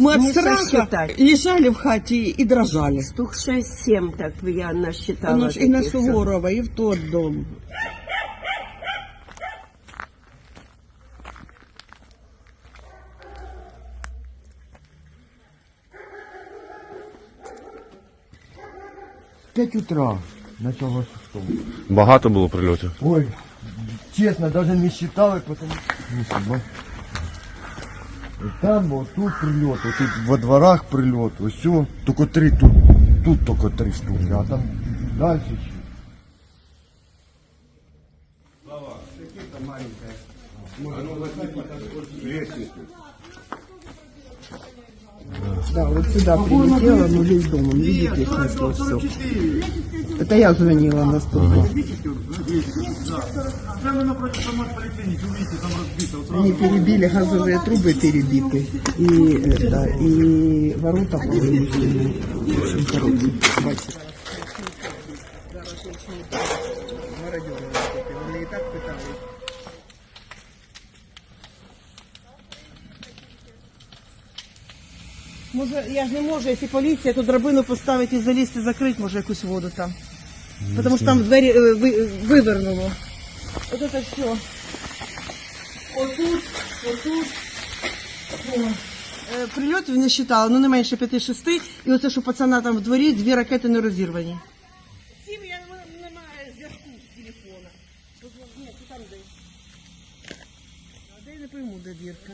Мы от Не страха сосчитать. лежали в хате и дрожали. Штук 6-7 так я насчитала. Оно ж и на таких, что- Суворова, и в тот дом. Пять утра начало шестого. Багато було прильотів. Ой, честно, даже не считал, потому не себе. И Там вот тут прилет, вот тут во дворах прилет, вот все. Только три тут, тут только три штуки, а там далі. Да, вот сюда прилетела, но весь дом, он, видите, снесло все. Это я звонила на 102. Прямо напротив самой поликлиники, увидите, там разбито. Они перебили, газовые трубы перебиты. И, это, и ворота повынесены. В общем, короче, бачите. Мародеры вот эти, вони і так питались. Може, я ж не можу, якщо поліція, то драбину поставити і залізти, закрити, може, якусь воду там. Тому що там двері е, ви- вивернуло. От це все. Отут, отут. Е, Прильотів не вважала, ну не менше 5-6. І оце, що пацана там в дворі, дві ракети не розірвані. Сім я немає зв'язку з телефона. Ні, ти там десь. А де я не пойму, де дірка.